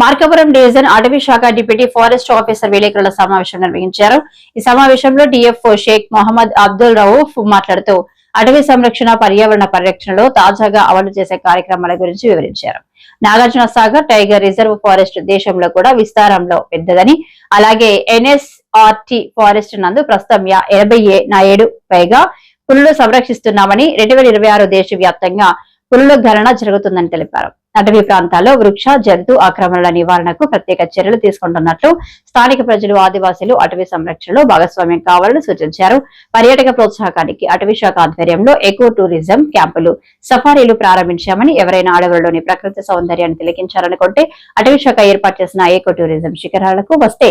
Markapuram division అటవీ శాఖ deputy forest officer విలేకరుల సమావేశం నిర్వహించారు. ఈ సమావేశంలో డిఎఫ్ఓ షేక్ మొహమ్మద్ అబ్దుల్ రౌఫ్ మాట్లాడుతూ అటవీ సంరక్షణ పర్యావరణ పరిరక్షణలో తాజాగా అమలు చేసే కార్యక్రమాల గురించి వివరించారు. Nagarjuna Sagar tiger reserve forest దేశంలో కూడా విస్తారంలో పెద్దదని అలాగే ఎన్ఎస్ఆర్టీ ఫారెస్ట్ నందు ప్రస్తుతం ఎనభై ఏడు పైగా పులులు సంరక్షిస్తున్నామని రెండు వేల ఇరవై ఆరు దేశవ్యాప్తంగా పులుల గణన జరుగుతుందని తెలిపారు. అటవీ ప్రాంతాల్లో వృక్ష జంతు ఆక్రమణల నివారణకు ప్రత్యేక చర్యలు తీసుకుంటున్నట్లు స్థానిక ప్రజలు ఆదివాసీలు అటవీ సంరక్షణలో భాగస్వామ్యం కావాలని సూచించారు. పర్యాటక ప్రోత్సాహకానికి అటవీ శాఖ ఆధ్వర్యంలో ఎకో టూరిజం క్యాంపులు సఫారీలు ప్రారంభించామని ఎవరైనా అడవులలోని ప్రకృతి సౌందర్యాన్ని తిలకించాలనుకుంటే అటవీ శాఖ ఏర్పాటు చేసిన ఎకో టూరిజం శిఖరాలకు వస్తే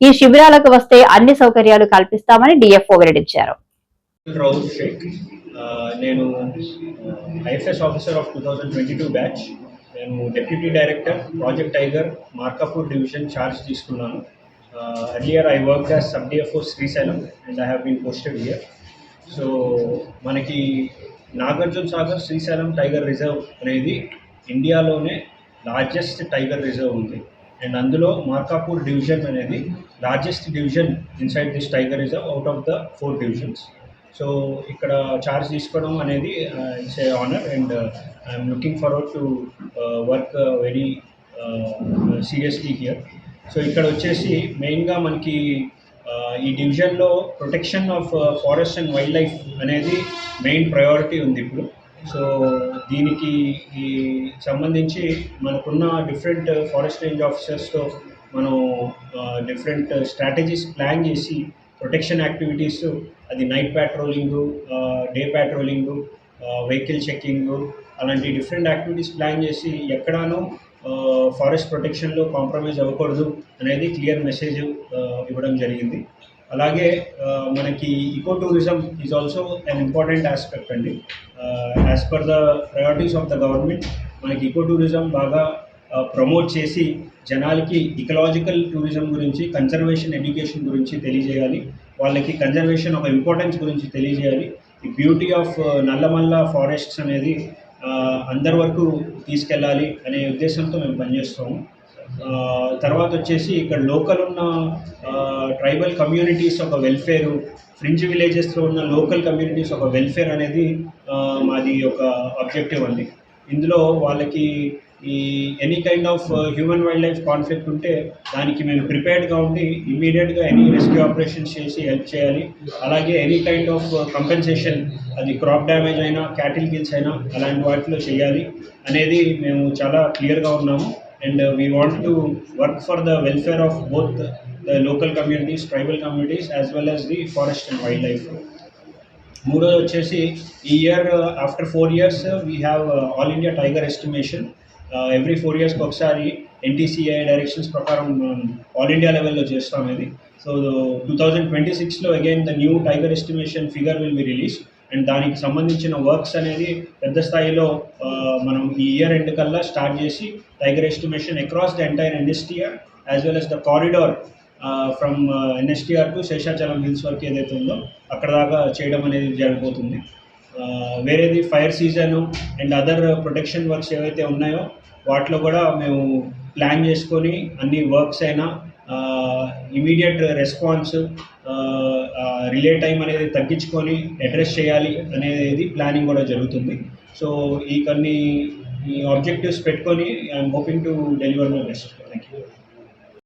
ఈ శిబిరాలకు వస్తే అన్ని సౌకర్యాలు కల్పిస్తామని డిఎఫ్ఓ వెల్లడించారు. Uh, నేను uh, IFS officer of two thousand twenty two batch. నేను deputy director project tiger Markapur division charge తీసుకున్నాను. Earlier I work as sub DFO Srisailam and I have been posted here so మనకి Nagarjuna Sagar Srisailam tiger reserve అనేది ఇండియాలోనే largest tiger reserve ఉంది. And అందులో Markapur division అనేది largest division inside this tiger reserve out of the four divisions so ఇక్కడ charge తీసుకోవడం అనేది it's a honour and I'm looking forward to work very seriously here so ఇక్కడ వచ్చేసి మెయిన్గా మనకి uh, ఈ డివిజన్లో protection of forest and wildlife అనేది మెయిన్ ప్రయారిటీ ఉంది ఇప్పుడు. సో దీనికి ఈ సంబంధించి మనకున్న డిఫరెంట్ ఫారెస్ట్ రేంజ్ ఆఫీసర్స్తో మనం డిఫరెంట్ స్ట్రాటజీస్ ప్లాన్ చేసి ప్రొటెక్షన్ యాక్టివిటీస్ అది night patrolling day patrolling vehicle checking అలాంటి డిఫరెంట్ యాక్టివిటీస్ ప్లాన్ చేసి ఎక్కడానూ ఫారెస్ట్ ప్రొటెక్షన్లో కాంప్రమైజ్ అవ్వకూడదు అనేది క్లియర్ మెసేజ్ ఇవ్వడం జరిగింది. అలాగే మనకి eco tourism is also an important aspect అండి as per the priorities of the government మనకి ఇకో టూరిజం బాగా ప్రమోట్ చేసి జనాలకి ఇకలాజికల్ టూరిజం గురించి కన్జర్వేషన్ ఎడ్యుకేషన్ గురించి తెలియజేయాలి. వాళ్ళకి కన్జర్వేషన్ ఒక ఇంపార్టెన్స్ గురించి తెలియజేయాలి. ఈ బ్యూటీ ఆఫ్ నల్లమల్ల ఫారెస్ట్స్ అనేది అందరి వరకు తీసుకెళ్ళాలి అనే ఉద్దేశంతో మేము పనిచేస్తాము. తర్వాత వచ్చేసి ఇక్కడ లోకల్ ఉన్న ట్రైబల్ కమ్యూనిటీస్ ఒక వెల్ఫేరు ఫ్రింజ్ విలేజెస్లో ఉన్న లోకల్ కమ్యూనిటీస్ ఒక వెల్ఫేర్ అనేది మాది ఒక ఆబ్జెక్టివ్ అండి. ఇందులో వాళ్ళకి ఈ any kind of human wild life conflict ఉంటే దానికి మేము ప్రిపేర్డ్గా ఉండి ఇమీడియట్గా ఎనీ రెస్క్యూ ఆపరేషన్స్ చేసి హెల్ప్ చేయాలి. అలాగే ఎనీ కైండ్ ఆఫ్ కంపెన్సేషన్ అది క్రాప్ డ్యామేజ్ అయినా క్యాటిల్ కిల్స్ అయినా అలాంటి వాటిలో చేయాలి అనేది మేము చాలా క్లియర్గా ఉన్నాము. And we want to work for the welfare of both the local communities tribal communities as well as the forest and wild life మూడోది వచ్చేసి ఈ year after four years we have all India tiger estimation every four ఇయర్స్కి ఒకసారి ఎన్టీసీఐ directions ప్రకారం all India లెవెల్లో చేస్తాం ఇది. So two thousand twenty సిక్స్లో again the new tiger estimation figure will be release and దానికి సంబంధించిన వర్క్స్ అనేది పెద్ద స్థాయిలో మనం ఈ ఇయర్ ఎండ్ కల్లా స్టార్ట్ చేసి tiger estimation across the entire industry as well as the corridor from NSTR to Seshachalam hills వరకు ఏదైతే ఉందో అక్కడ దాకా చేయడం అనేది జరగబోతుంది వేరేది fire season and other protection works ఏవైతే ఉన్నాయో వాటిలో కూడా మేము ప్లాన్ చేసుకొని అన్ని వర్క్స్ అయినా ఇమీడియట్ రెస్పాన్స్ రిలే టైం అనేది తగ్గించుకొని అడ్రస్ చేయాలి అనేది ప్లానింగ్ కూడా జరుగుతుంది. సో ఈ కొన్ని ఈ ఆబ్జెక్టివ్స్ పెట్టుకొని I'm hoping to deliver my best. Thank you